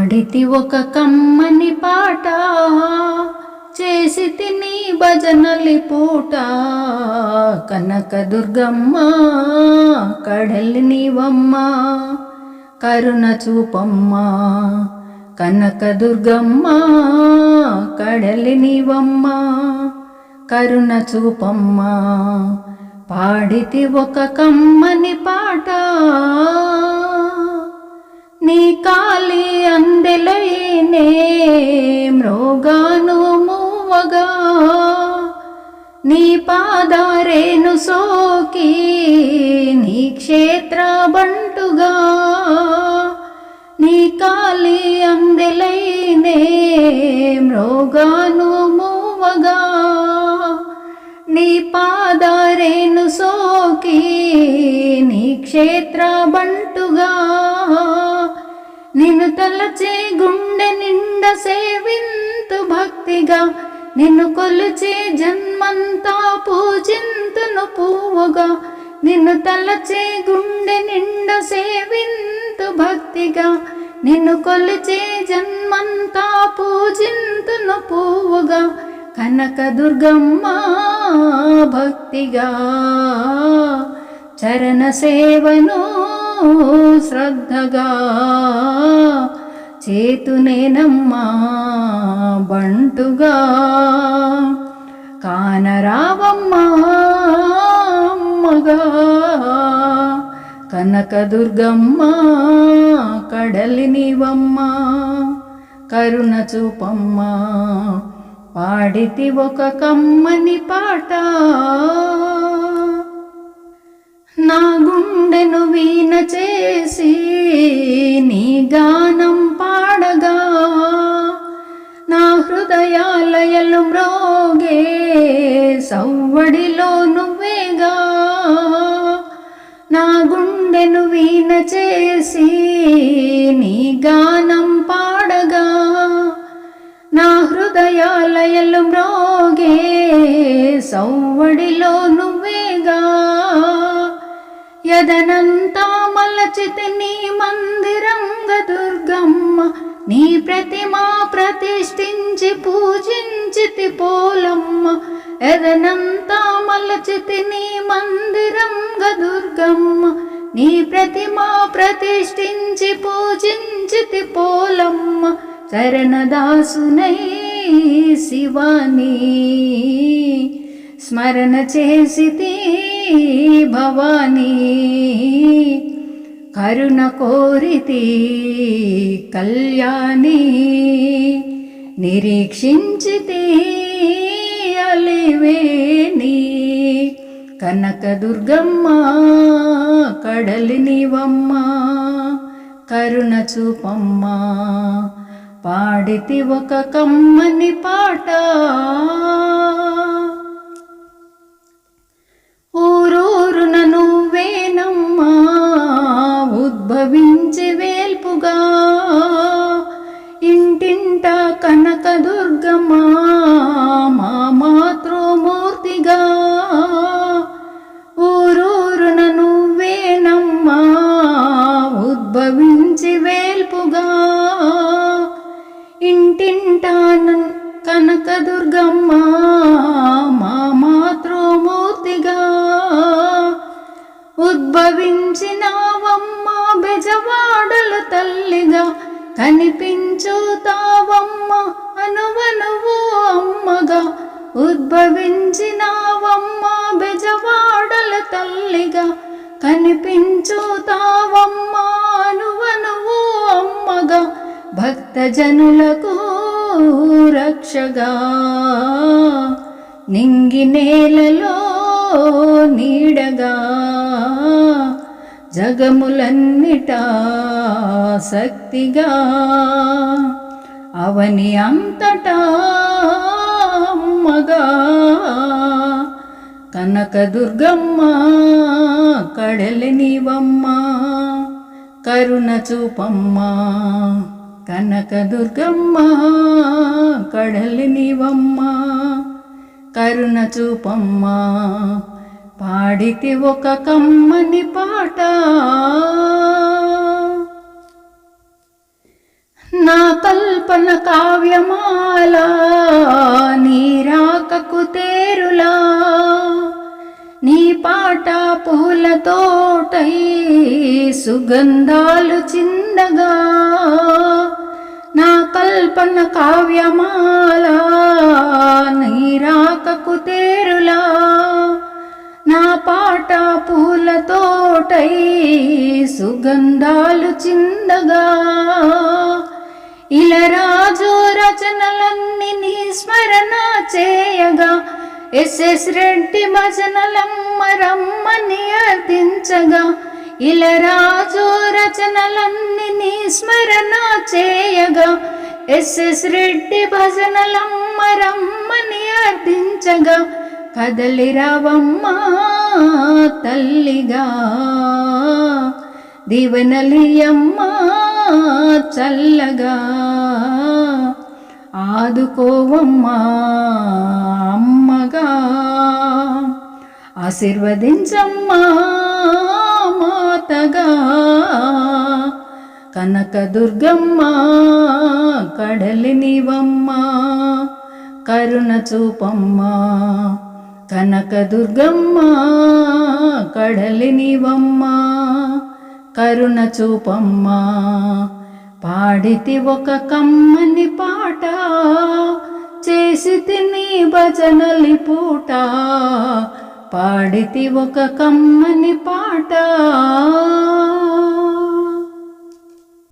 పాడితి ఒక కమ్మని పాట చేసి తిని భజనలి పూట. కనక దుర్గమ్మ కడలి నీవమ్మ కరుణ చూపమ్మ. కనక దుర్గమ్మ కడలి నీవమ్మ కరుణ చూపమ్మ. పాడితి ఒక కమ్మని పాట నీ కాలి అందెలైనే మృగాను మూవగా. నీ పాదారేను సోకి నీ క్షేత్ర బంటుగా. నీ కాలి అందెలైనే మృగాను మూవగా. నీ పాదారేను సోకి నీ క్షేత్ర బంటుగా. నిన్ను తలచే గుండె నిండా సేవింతు భక్తిగా. నిన్ను కొలుచే జన్మంతా పూజింతును పువ్వుగా. నిన్ను తలచే గుండె నిండా సేవింతు భక్తిగా. నిన్ను కొలిచే జన్మంతా పూజింతును పువ్వుగా. కనక దుర్గమ్మ భక్తిగా. చరణ సేవను శ్రద్ధగా చేతునేనమ్మా బంటుగా. కానరావమ్మా అమ్మగా కనకదుర్గమ్మ కడలి నీవమ్మ కరుణ చూపమ్మా పాడితి ఒక కమ్మని పాట. సవ్వడిలో నువ్వేగా? నా గుండెను వీణ చేసి నీ గానం పాడగా? నా హృదయాలయలు మ్రోగే సవ్వడిలో నువ్వేగా? యదనంతా మలచితి నీ మందిరంగ దుర్గమ్మ నీ ప్రతిమా ప్రతిష్ఠించ పూజించితి పోలమ్మ ఎదనంతా మలచితి నీ మందిరం దుర్గమ్మ నీ ప్రతిమ ప్రతిష్ఠించి పూజించితి పోలమ్మ చరణదాసునై శివాని. స్మరణ చేసితి భవానీ. కరుణ కోరితి కళ్యాణి నిరీక్షించితి అలివేని కనక దుర్గమ్మ కరుణ చూపమ్మ పాడితి ఒక కమ్మని పాట. వింటానన్ కనకదుర్గమ్మ మా మాతృమూర్తిగా. ఉద్భవించినావమ్మ బెజవాడల తల్లిగా కనిపించుతావమ్మ అనువనువు అమ్మగా. ఉద్భవించినావమ్మ బెజవాడల తల్లిగా కనిపించుతావమ్మ అనువనువు అమ్మగా. భక్తజనులకు రక్షగా. నింగి నేలలో నీడగా. జగములన్నిటా శక్తిగా. అవని అంతటా అమ్మగా కనక దుర్గమ్మ కడలి నీవమ్మ కరుణ చూపమ్మా. కనక దుర్గమ్మ కడలి నీవమ్మ కరుణ చూపమ్మ పాడితి ఒక కమ్మని పాట. నా కల్పన కావ్యమాల నీరాకకు తేరులా. నీ పాట పూల తోటై సుగంధాలు చిందగా కల్పన కావ్యమాల నీరాకకు తేరులా. నా పాట పూల తోటై సుగంధాలు చిందగా. ఇలరాజు రచనలన్నీ నీ స్మరణ చేయగా. ఎస్ఎస్ రెడ్డి భజనలమ్మ రమ్మని అర్థించగా. ఇలరాజు రచనలన్నీ నీ స్మరణ చేయగా. ఎస్ఎస్ రెడ్డి భజనలమ్మ రమ్మని అర్థించగా కదలిరావమ్మా తల్లిగా. దీవెనలియమ్మా చల్లగా. ఆదుకోవమ్మా అమ్మగా. ఆశీర్వదించమ్మా మాతగా. కనకదుర్గమ్మ కడలినివమ్మ కరుణ చూపమ్మ కనకదుర్గమ్మ కడలినివమ్మ కరుణ చూపమ్మ పాడితి ఒక కమ్మని పాట చేసి తిని భజనలి పూట. పాడితి ఒక కమ్మని పాట.